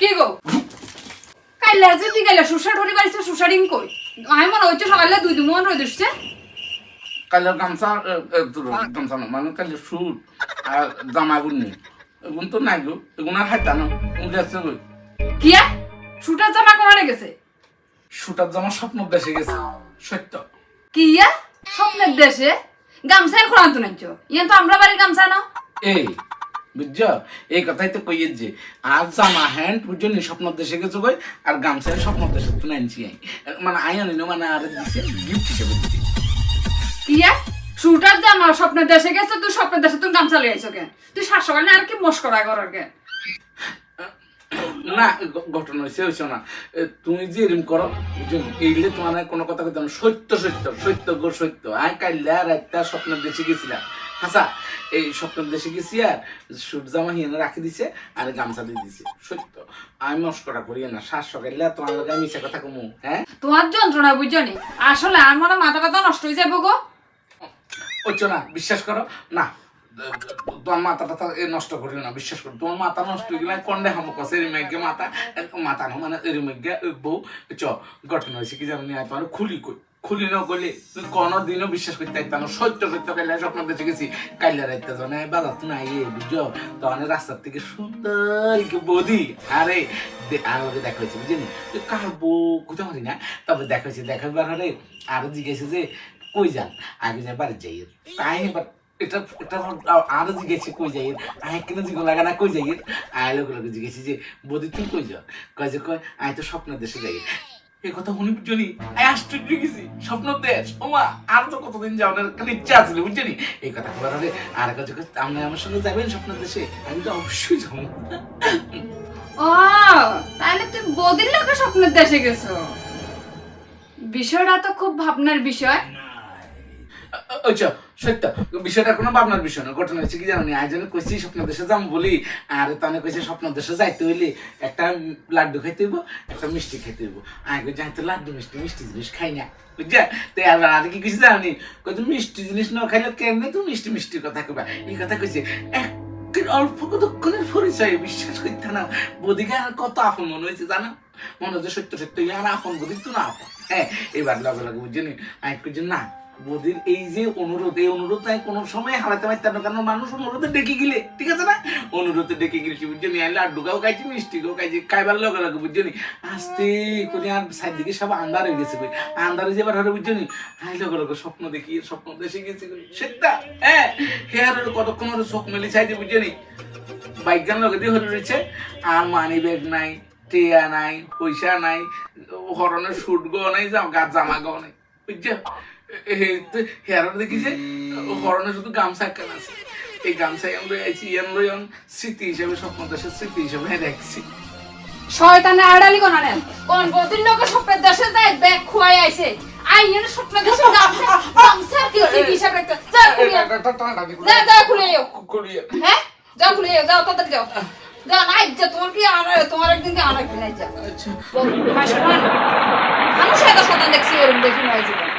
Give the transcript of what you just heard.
কি গো? কাইলে যে তুই গেলে সুসা কই? আমি মনে হচ্ছে সকালে দুই দুমন রয়ে দিচ্ছে কালের গামছা এ, এ, তোর গামছা না মানে সুট আর জামা গুনি এগুন তো নাই গো এগুন আর হাইতানো উঠে গো। কিয়া সুটার জামা কোনে গেছে? সুটার জামা স্বপ্ন দেশে গেছে সত্য। কিয়া স্বপ্নের দেশে? গামছা এর কোরআন তো নাইছো ইয়ে তো আমরা বাড়ির গামছা না। এই বুঝছ? এই কথাই তো কইয়ে যে আর জামা হ্যান্ড বুঝছ নি স্বপ্ন দেশে গেছো কই আর গামছা স্বপ্ন দেশে আনছি আই মানে আই আনি মানে আর দিছে গিফট হিসেবে দিছি। কিয়া সুটার জামা স্বপ্নের দেশে গেছে তুই স্বপ্নের দেশে তুই গামছা লিয়ে আইছো কেন? তুই সকালে আর কি মস্করা করার কেন? না ঘটনা হয়েছে হয়েছে না। তুমি যে এরম করো এইলে তোমার কোনো কথা কথা সত্য সত্য সত্য গো সত্য। আই কাইলে আর একটা স্বপ্নের দেশে গেছিলাম। হাসা এই স্বপ্নের দেশে গেছি আর সুট জামা হিয়ানে রাখি দিছে আর গামছা দিয়ে দিছে। সত্য। আমি মস্করা করি না শ্বাস সকালে তোমার লগে আমি মিশা কথা কমু হ্যাঁ? তোমার যন্ত্রণা বুঝছ নি। আসলে আমার মনে মাথা ব্যথা নষ্ট হয়ে যাব গো। হচ্ছে না বিশ্বাস করো। না তোমার মাথাটা তো এ নষ্ট করিও না বিশ্বাস করো। তোমার মাথা নষ্ট হয়ে গেলে কন্ডে হামো কসে এরিমেগে মাথা মাথা না মানে এরিমেগে বউ। চ ঘটনা হয়েছে কি জানি তোমার খুলি কই। খুলি না করলে তুই কোনো দিনও বিশ্বাস করতে পারতাম সত্য সত্য কাইলে স্বপ্ন দেখে গেছি, কাইলে রাইতে জনে বাজার তো নাই বুঝছ তখন রাস্তার থেকে সুন্দর বৌদি, আরে ওকে দেখা হয়েছে, বুঝলি? তুই কার বউ, কোথাও না। তবে দেখা হয়েছে দেখাবার হলে আরও জিজ্ঞেসে যে, কই যান? আগে যাই বাড়ি যাই তাই এবার এটা এটা আরও জিজ্ঞেসে কই যাই আয়, কেন জিগো লাগা না, কই যাই আয়, লোক লোক যে বদি তুই কই যাও? কয় যে, কয়, আয়, তো স্বপ্নের দেশে যাই কথা শুনি গেছি। স্বপ্ন দেশ। আর তো কতদিন ইচ্ছা আছিল এই কথা বলার আগে আর কাছে আপনি আমার সঙ্গে যাবেন স্বপ্ন দেশে? আমি তো অবশ্যই যাব। ও, তাহলে তুই বদির লোকে স্বপ্নের দেশে গেছো? বিষয়টা তো খুব ভাবনার বিষয়। আচ্ছা সত্য। বিষয়টা কোনো ভাবনার বিষয় না, ঘটনা হচ্ছে কি জানি আমি কইছি স্বপ্ন দেশে যাম বলি, আর তানে কইছে স্বপ্ন দেশে যাইতে হইলে একটা লাড্ডু খাইতে হইব, একটা মিষ্টি খাইতে হইব। আগে যাইতে লাড্ডু, মিষ্টি মিষ্টি জিনিস খাই না বুঝছা তো আর কি কিছু জানি কইছে মিষ্টি জিনিস না খাইলে কেন তুই মিষ্টি মিষ্টির কথা কইবা? এই কথা কইছে এক অল্প কতক্ষণের পরিচয় বিশ্বাস করতে না। বদিকে আর কত আপন মনে হয়েছে জানো? মনে হচ্ছে সত্য সত্য আর আপন বদি তো না আপন। হ্যাঁ এবার লগে লগে বুঝলি আমি কইছি না। বদির এই যে অনুরোধ, এই অনুরোধ তাই কোনো সময় হারাতে পারতাম না, কারণ মানুষ অনুরোধে ডেকে গেলে, ঠিক আছে না? অনুরোধে ডেকে গেছি বুঝলি আমি লাড্ডু গাও খাইছি, মিষ্টি গাও খাইছি, খাইবার লগে লগে বুঝলি আস্তে করে আর সাইড দিকে সব আন্ধার হয়ে গেছে কই। আন্ধার যাবার হরে বুঝলি হাই লগে লগে স্বপ্ন দেখি, স্বপ্ন দেখে গেছি কই। সেটা হ্যাঁ হে আর কতক্ষণ ওর চোখ মেলি চাইছে বুঝলি বাইকান লগে দিয়ে হরে রয়েছে। আর মানি ব্যাগ নাই, টিয়া নাই, পয়সা নাই, হরনের শুট গো নাই, জাম গাছ জামা গো নাই, বুঝছ? হেয়ার দেখিছে হরনে শুধু গামছা একখান আছে। এই গামছা এম লই আইছি এম লই অন স্মৃতি হিসেবে স্বপ্ন দেশের স্মৃতি হিসেবে দেখছি শয়তানে আড়ালি কোন নেন কোন লোকে স্বপ্নের দেশে যায় ব্যাগ খুয়াই আইছে। দেশে গামছা গামছা কি হিসাব রাখতে? যা যা হ্যাঁ? যাও তাড়াতাড়ি যাও। না তোমার কি আর তোমার একদিন কি আর একদিন আচ্ছা। মানুষ এত শতান দেখছি এরকম দেখি নয় জীবন।